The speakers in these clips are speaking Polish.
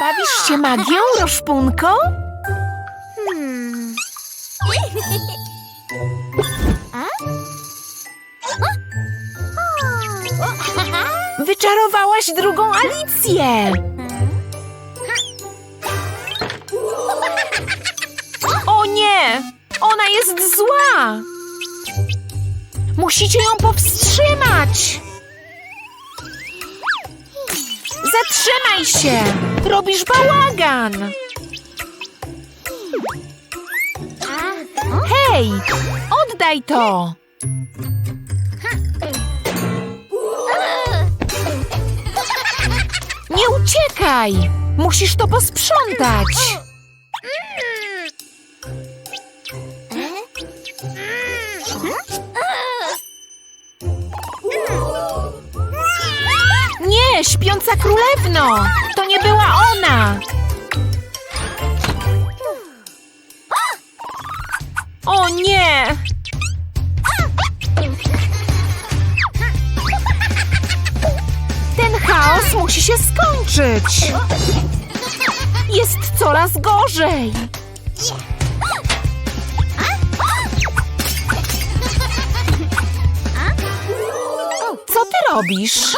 Bawisz się magią, Roszpunko? Wyczarowałaś drugą Alicję! O nie! Ona jest zła! Musicie ją powstrzymać! Zatrzymaj się! Robisz bałagan! Hej! Oddaj to! Nie uciekaj! Musisz to posprzątać! Nie, śpiąca królewno! Nie była ona! O nie! Ten chaos musi się skończyć! Jest coraz gorzej! Co ty robisz?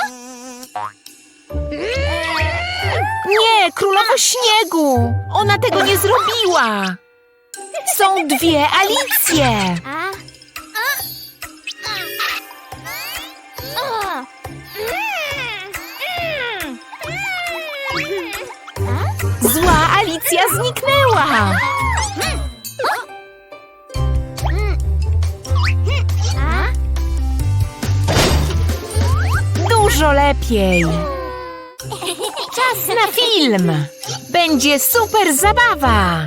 Nie, królowo śniegu! Ona tego nie zrobiła! Są dwie Alicje! Zła Alicja zniknęła! Dużo lepiej! Czas na film! Będzie super zabawa!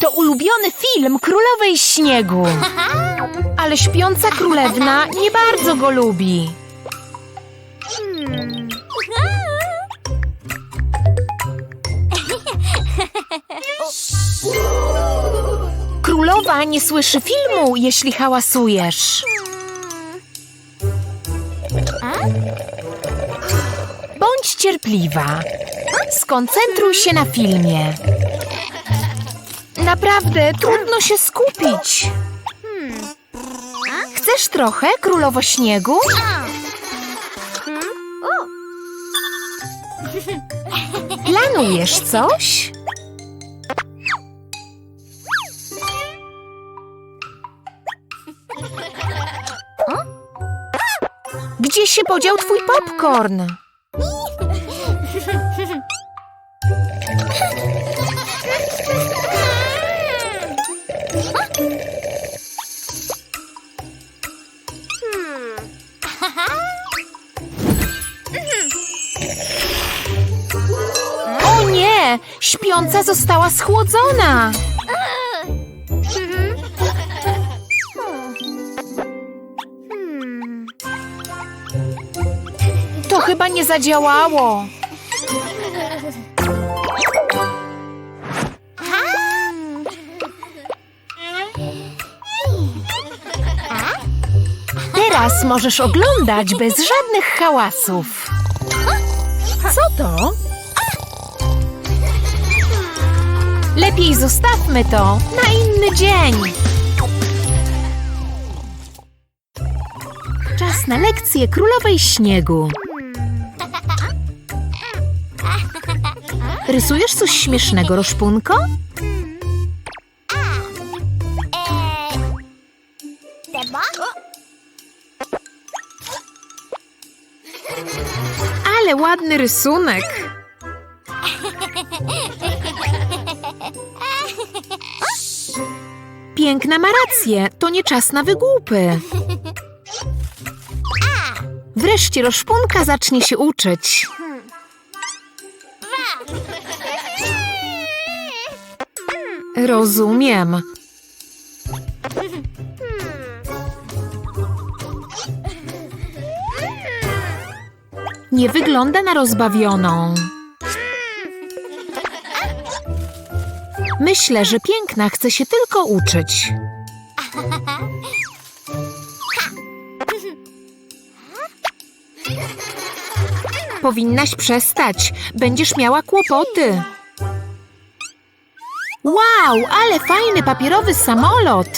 To ulubiony film Królowej Śniegu. Ale śpiąca królewna nie bardzo go lubi. Królowa nie słyszy filmu, jeśli hałasujesz. Bądź cierpliwa. Skoncentruj się na filmie. Naprawdę trudno się skupić. Chcesz trochę, królowo śniegu? Planujesz coś? Gdzie się podział twój popcorn? O nie! Śpiąca została schłodzona! Nie zadziałało. Teraz możesz oglądać bez żadnych hałasów. Co to? Lepiej zostawmy to na inny dzień. Czas na lekcję królowej śniegu. Rysujesz coś śmiesznego, Roszpunko? Ale ładny rysunek. Piękna ma rację, to nie czas na wygłupy. Wreszcie Roszpunka zacznie się uczyć. Rozumiem. Nie wygląda na rozbawioną. Myślę, że piękna chce się tylko uczyć. Powinnaś przestać. Będziesz miała kłopoty. Wow, ale fajny papierowy samolot.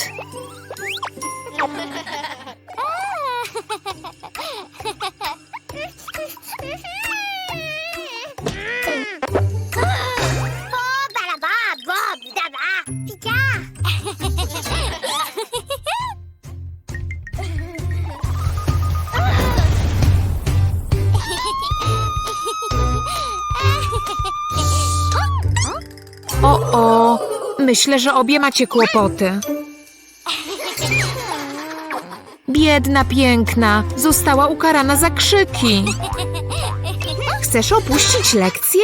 Myślę, że obie macie kłopoty. Biedna, piękna, została ukarana za krzyki. Chcesz opuścić lekcję?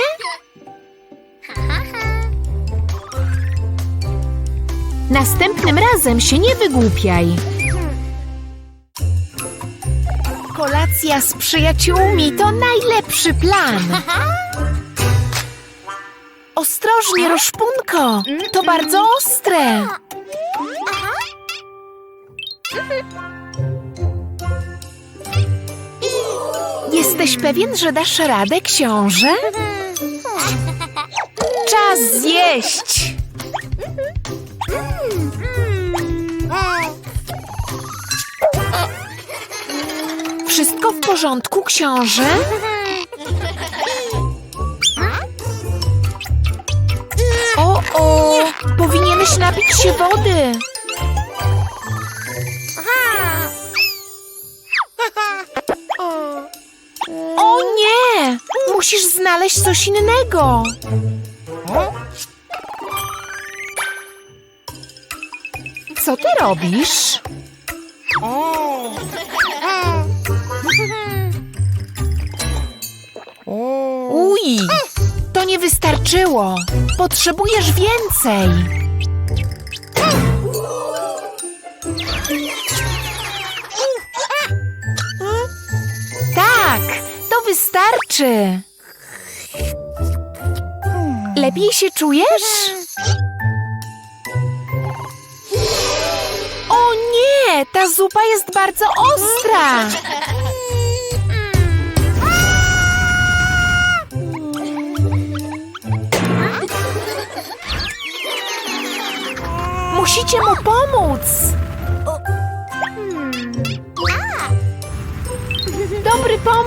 Następnym razem się nie wygłupiaj. Kolacja z przyjaciółmi to najlepszy plan. Ostrożnie, Roszpunko! To bardzo ostre! Jesteś pewien, że dasz radę, książę? Czas zjeść! Wszystko w porządku, książę? Powinieneś napić się wody! O nie! Musisz znaleźć coś innego! Co ty robisz? Uj! To nie wystarczyło! Potrzebujesz więcej! Wystarczy! Lepiej się czujesz? O nie! Ta zupa jest bardzo ostra!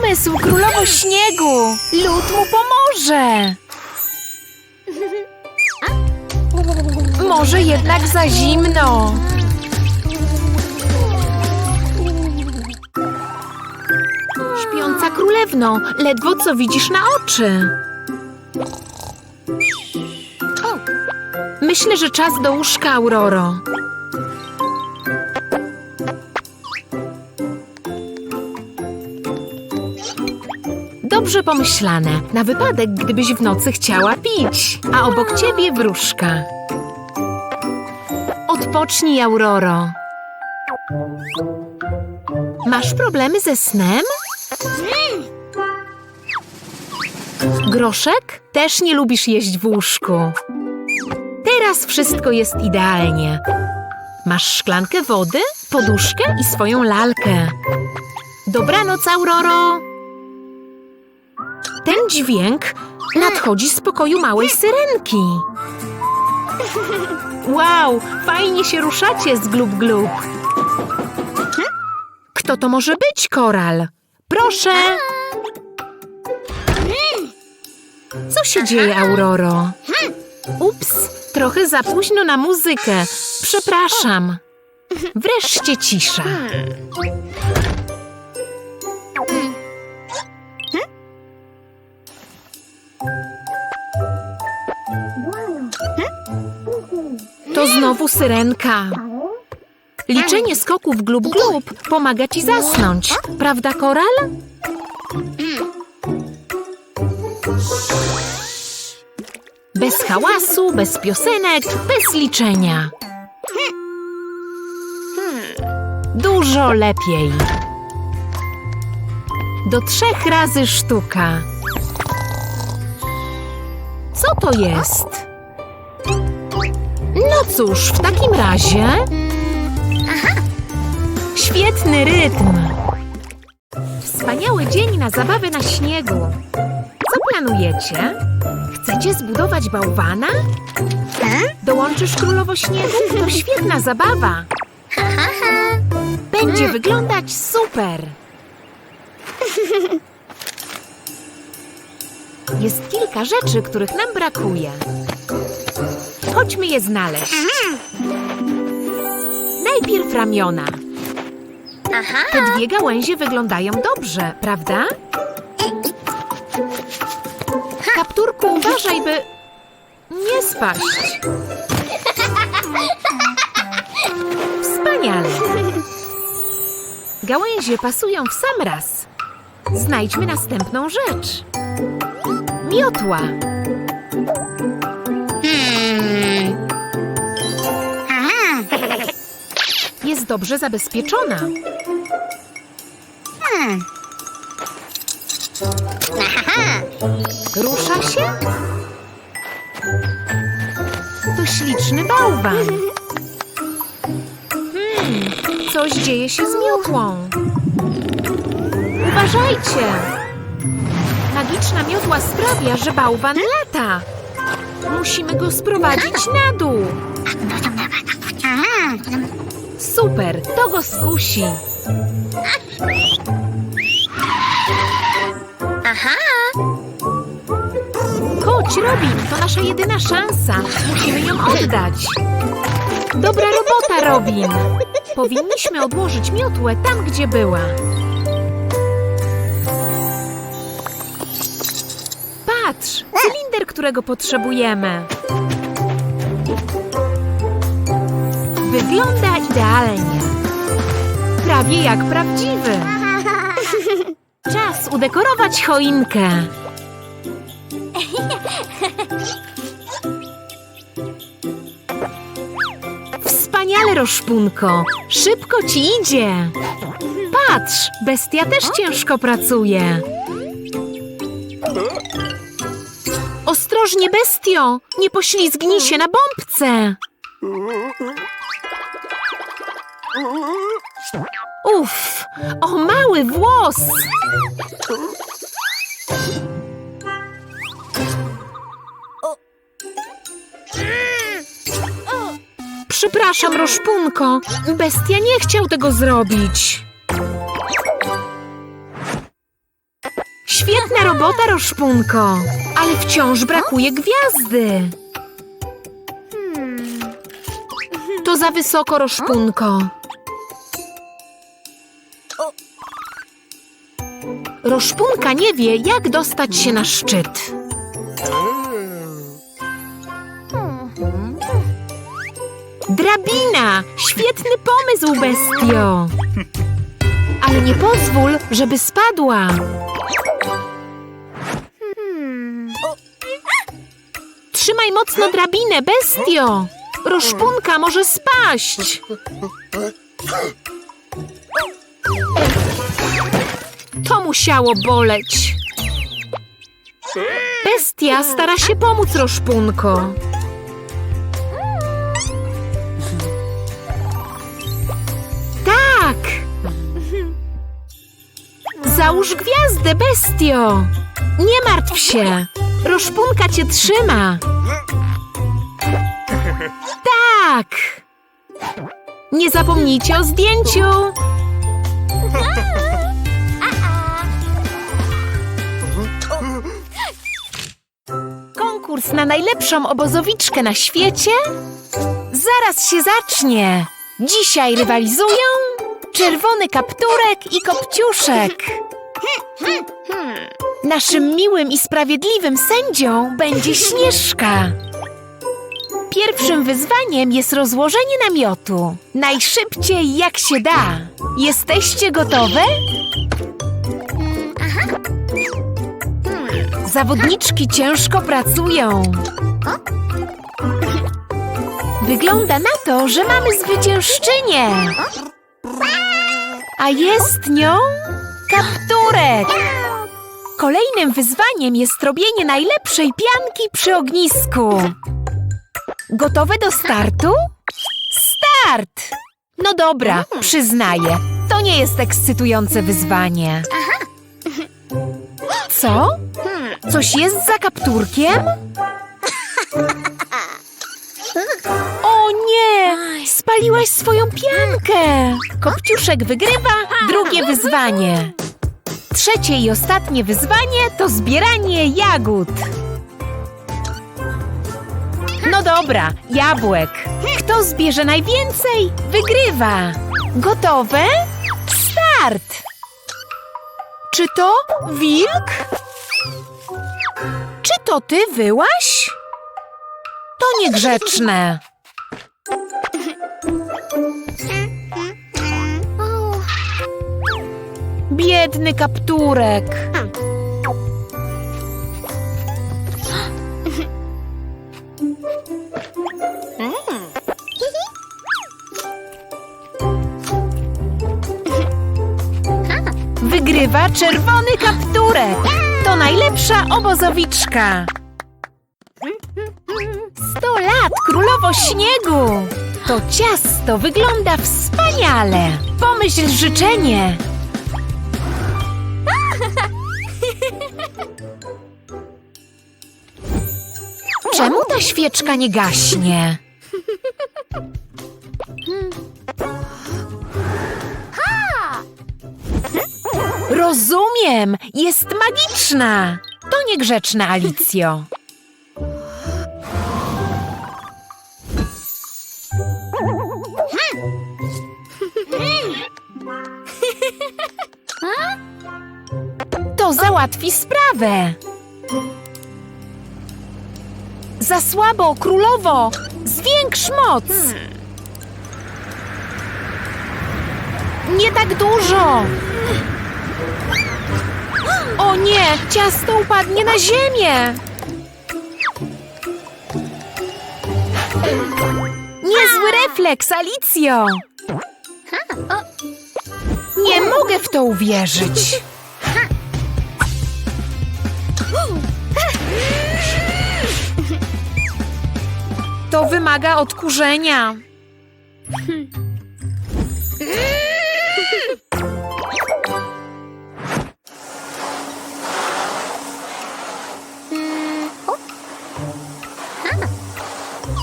Pomysł, królowo śniegu! Lód mu pomoże! Może jednak za zimno. Śpiąca królewno, ledwo co widzisz na oczy. Myślę, że czas do łóżka, Auroro. Dobrze pomyślane, na wypadek, gdybyś w nocy chciała pić, a obok ciebie wróżka. Odpocznij, Auroro. Masz problemy ze snem? Groszek? Też nie lubisz jeść w łóżku. Teraz wszystko jest idealnie. Masz szklankę wody, poduszkę i swoją lalkę. Dobranoc, Auroro! Ten dźwięk nadchodzi z pokoju małej syrenki. Wow, fajnie się ruszacie z glub glub. Kto to może być, Koral? Proszę! Co się dzieje, Auroro? Ups, trochę za późno na muzykę. Przepraszam. Wreszcie cisza. To znowu syrenka. Liczenie skoków glub glub pomaga ci zasnąć, prawda, Koral? Bez hałasu, bez piosenek, bez liczenia. Dużo lepiej. Do trzech razy sztuka. Co to jest? No cóż, w takim razie. Świetny rytm. Wspaniały dzień na zabawę na śniegu. Co planujecie? Chcecie zbudować bałwana? Dołączysz królowo śniegu? To świetna zabawa. Będzie wyglądać super. Jest kilka rzeczy, których nam brakuje. Chodźmy je znaleźć. Najpierw ramiona. Te dwie gałęzie wyglądają dobrze, prawda? Kapturku, uważaj, by nie spaść. Wspaniale. Gałęzie pasują w sam raz. Znajdźmy następną rzecz. Miotła. Dobrze zabezpieczona. Hmm. Aha. Rusza się? To śliczny bałwan. Hmm, coś dzieje się z miotłą. Uważajcie! Magiczna miotła sprawia, że bałwan lata. Musimy go sprowadzić na dół. Super, to go skusi. Aha. Chodź, Robin, to nasza jedyna szansa. Musimy ją oddać. Dobra robota, Robin. Powinniśmy odłożyć miotłę tam, gdzie była. Patrz, cylinder, którego potrzebujemy. Wygląda idealnie. Prawie jak prawdziwy. Czas udekorować choinkę. Wspaniale, Roszpunko! Szybko ci idzie! Patrz, bestia też ciężko pracuje. Ostrożnie, bestio! Nie poślizgnij się na bombce! Uff, o mały włos! Przepraszam, Roszpunko. Bestia nie chciał tego zrobić. Świetna robota, Roszpunko. Ale wciąż brakuje gwiazdy. To za wysoko, Roszpunko. Roszpunka nie wie, jak dostać się na szczyt. Drabina! Świetny pomysł, bestio! Ale nie pozwól, żeby spadła. Trzymaj mocno drabinę, bestio! Roszpunka może spaść! To musiało boleć. Bestia stara się pomóc Roszpunko. Tak! Załóż gwiazdę, bestio! Nie martw się! Roszpunka cię trzyma! Tak! Nie zapomnijcie o zdjęciu! Konkurs na najlepszą obozowiczkę na świecie? Zaraz się zacznie! Dzisiaj rywalizują czerwony kapturek i kopciuszek. Naszym miłym i sprawiedliwym sędzią będzie Śnieżka. Pierwszym wyzwaniem jest rozłożenie namiotu. Najszybciej jak się da. Jesteście gotowe? Zawodniczki ciężko pracują. Wygląda na to, że mamy zwyciężczynię. A jest nią kapturek. Kolejnym wyzwaniem jest robienie najlepszej pianki przy ognisku. Gotowe do startu? Start! No dobra, przyznaję, to nie jest ekscytujące wyzwanie. Co? Coś jest za kapturkiem? O nie! Spaliłaś swoją piankę! Kopciuszek wygrywa drugie wyzwanie. Trzecie i ostatnie wyzwanie to zbieranie jagód. No dobra, jabłek. Kto zbierze najwięcej, wygrywa. Gotowe? Start! Czy to wilk? Czy to ty wyłaś? To niegrzeczne. Biedny kapturek. Wygrywa czerwony kapturek. To najlepsza obozowiczka. Sto lat królowo śniegu. To ciasto wygląda wspaniale. Pomyśl życzenie. Czemu ta świeczka nie gaśnie? Rozumiem, jest magiczna. To niegrzeczna, Alicjo. To załatwi sprawę. Za słabo, królowo! Zwiększ moc! Nie tak dużo! O nie! Ciasto upadnie na ziemię! Niezły refleks, Alicjo! Nie mogę w to uwierzyć! To wymaga odkurzenia.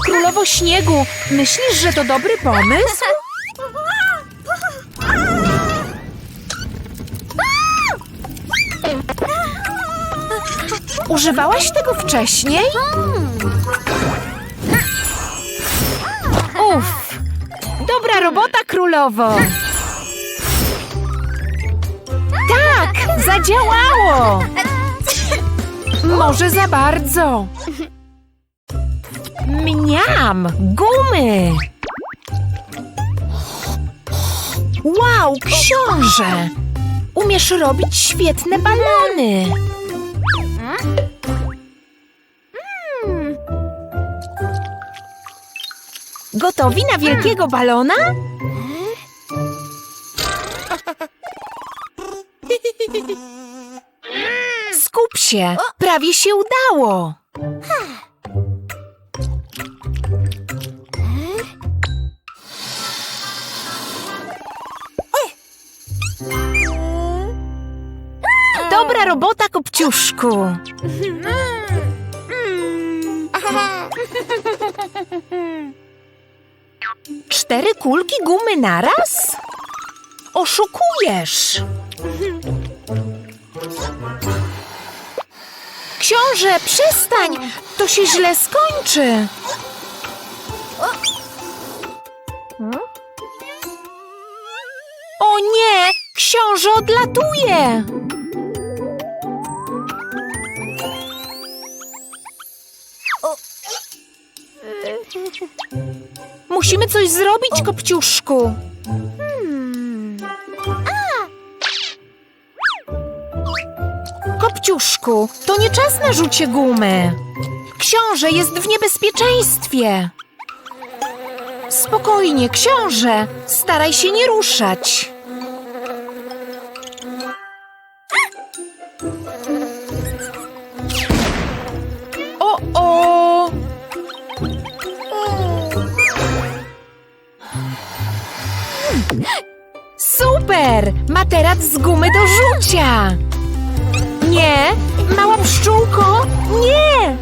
Królowo śniegu, myślisz, że to dobry pomysł? Używałaś tego wcześniej? Uff! Dobra robota, królowo! Tak! Zadziałało! Może za bardzo! Mniam! Gumy! Wow, książę! Umiesz robić świetne balony! Gotowi na wielkiego balona? Skup się! Prawie się udało! Dobra robota, Kopciuszku! Cztery kulki gumy naraz? Oszukujesz! Książę, przestań! To się źle skończy! O nie! Książę odlatuje! Musimy coś zrobić, Kopciuszku. Kopciuszku, to nie czas na rzucie gumy. Książę jest w niebezpieczeństwie. Spokojnie, książę. Staraj się nie ruszać. Teraz z gumy do rzucia! Nie! Mała pszczółko! Nie!